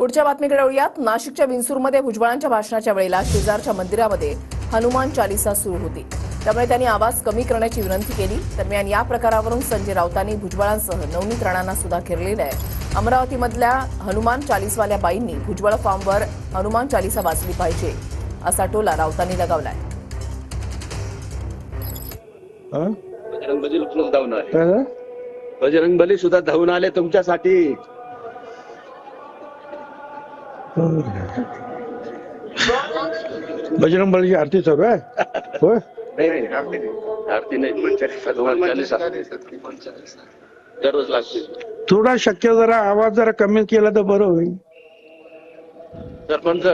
पुढच्या बातमीकडे वळूयात. नाशिकच्या विंसूरमध्ये भुजबळांच्या भाषणाच्या वेळेला शेजारच्या मंदिरामध्ये हनुमान चालिसा सुरू होती. त्यामुळे त्यांनी आवाज कमी करण्याची विनंती केली. दरम्यान या प्रकारावरून संजय राऊतांनी भुजबळांसह नवनीत राणांना सुद्धा घेरलेलं आहे. अमरावतीमधल्या हनुमान चालीसवाल्या बाईंनी भुजबळ फार्मवर हनुमान चालिसा वाचली पाहिजे असा टोला राऊतांनी लगावलाय. हा? बजरंग बली सुद्धा धावून आले तुमच्यासाठी. बजरंग बलीची आरती चालू आहे? होय? नाही नाही आरती नाही. थोडा शक्य जरा आवाज जरा कमी केला तर बरं होईल. सरपंच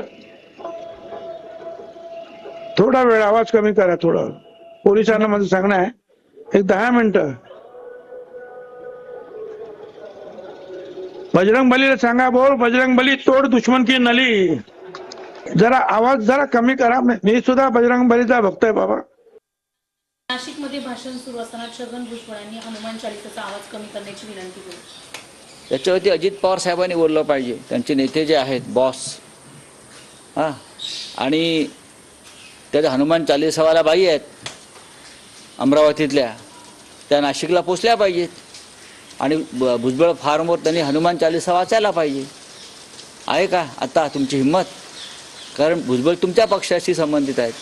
थोडा वेळ आवाज कमी करा थोडा. पोलिसांना माझं सांगणं आहे. एक दहा मिनिटं. बजरंग बलीला सांगा बोल बजरंग बली तोड दुश्मन की नली? जरा आवाज जरा कमी करा. मी मी सुद्धा बजरंग बलीचा भक्त आहे बाबा. नाशिकमध्ये भाषण सुरू असताना छगन भुजबळांनी हनुमान चालिसाचा आवाज कमी करण्याची विनंती केली. याच्यावरती अजित पवार साहेबांनी बोललं पाहिजे. त्यांचे नेते जे आहेत बॉस हां. आणि त्याच्या हनुमान चालीसावाला बाई आहेत अमरावतीतल्या. त्या नाशिकला पोचल्या पाहिजेत. आणि ब- भुजबळ फार्मवर त्यांनी हनुमान चालिसा वाचायला पाहिजे. आहे का? आता तुमची हिंमत? कारण भुजबळ तुमच्या पक्षाशी संबंधित आहेत.